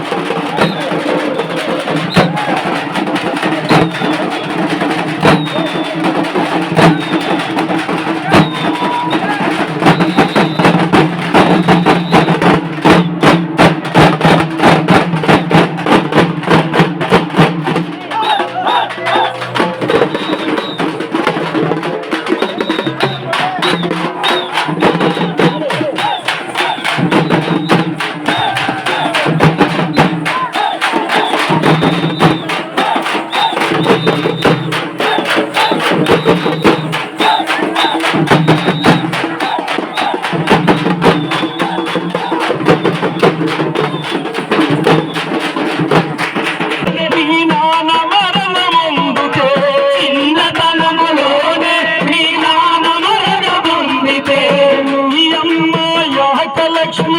నీ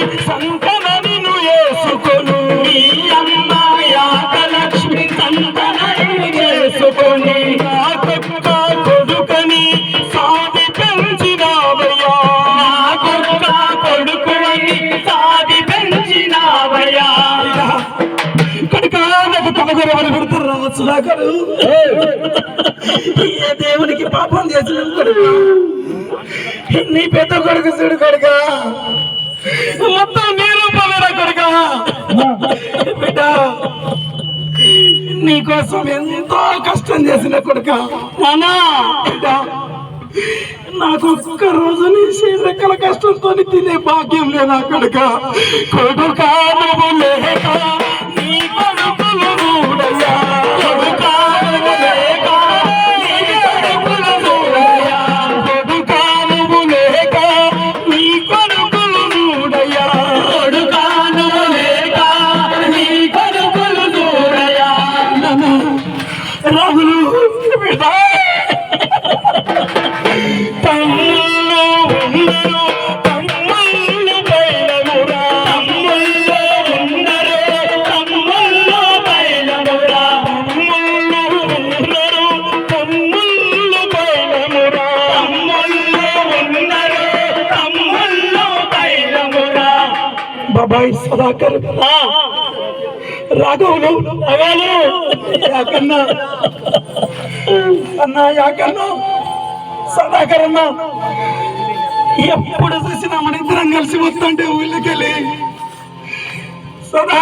యాకలక్ష్మి వేసుకొను నీ అమ్మ యాకలక్ష్మి సంకన నిన్ను కొక్క కొడుకని సాది పెంచినావయ్యా కొక్క కొడుకుని సాది పెంచినావయ్యా నాకు తమగొరవని పెడతారు సుధాకరు. ఏ దేవునికి పాపం చేసిన కొడుకు? నీ పెద్ద కొడుకు చూడు కొడుక. మొత్తం నీరు రూపమేనా కొడుక? బిడ్డ నీకోసం ఎంతో కష్టం చేసిన కొడుక. నానా బిడ్డ నాకు ఒక్క రోజు నీ రెక్కల కష్టంతో తినే భాగ్యం లేదా కొడుక. కొడుక నువ్వు బాబాయ్ సదాకర్. రాఘవులు. రాఘవులు. యాకన్నా. అన్నా యాకన్నా. సదాకర్ అన్నా. ఎప్పుడు చూసినా మన ఇద్దరం కలిసి వస్తుంటే ఊళ్ళకెళ్ళి. సదా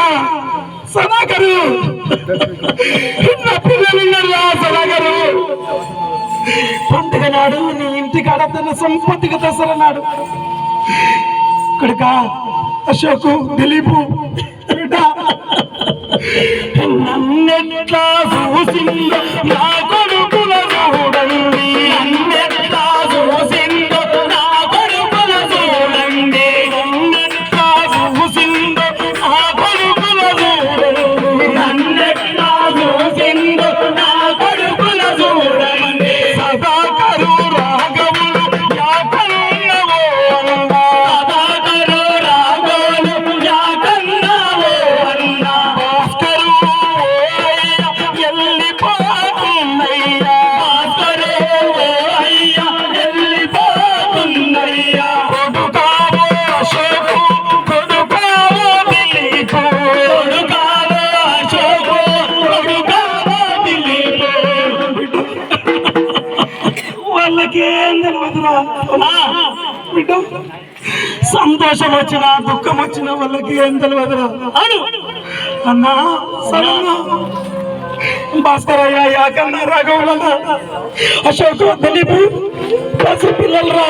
సదాకరు. నా పిల్లలు ఉన్నారా సదాకరు. పండుగ నాడు నీ ఇంటికి ఆడతన్న సంపత్తికి దసరా నాడు. కొడుక అశోక్ దిలీప్ నన్నెట్లా చూసిందో నా కొడుకు వాళ్ళకి ఏం బిడ్డ సంతోషం వచ్చిన దుఃఖం వచ్చిన వాళ్ళకి ఏం తెలియదురా అను. అన్నా సరన్నా. భాస్కరయ్య యాకన్న రాఘవులన్న. అశోక్ దిలీప్ పసి పిల్లలరా.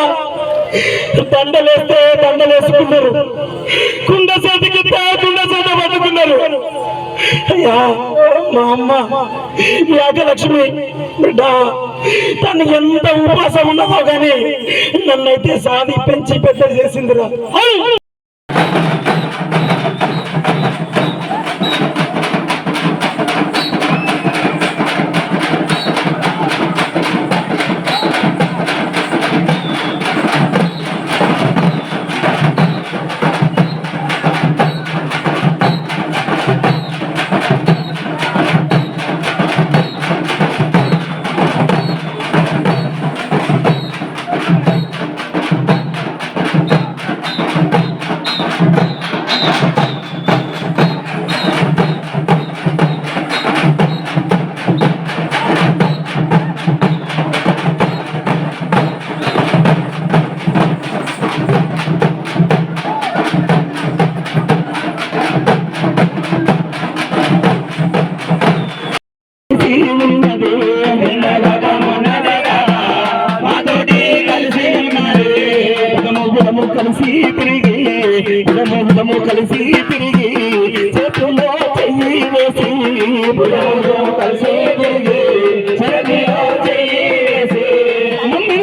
దండలేస్తే దండలేసుకున్నారు కుండ చేతికిస్తే కుండ చేత పట్టుకున్నారు అయ్యా మా అమ్మ యాగలక్ష్మి బిడ్డ తను ఎంత ఉపాసం ఉన్నదో గాని నన్నైతే సాధి పెంచి పెద్ద చేసిందిరా. తిరిగి బుధముధము కలిసి తిరిగి చేతుల్లో చెయ్యి వేసి బుధముధము కలిసి తిరిగి చేతిలో చెయ్యి వేసి ముందు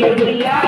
Hallelujah.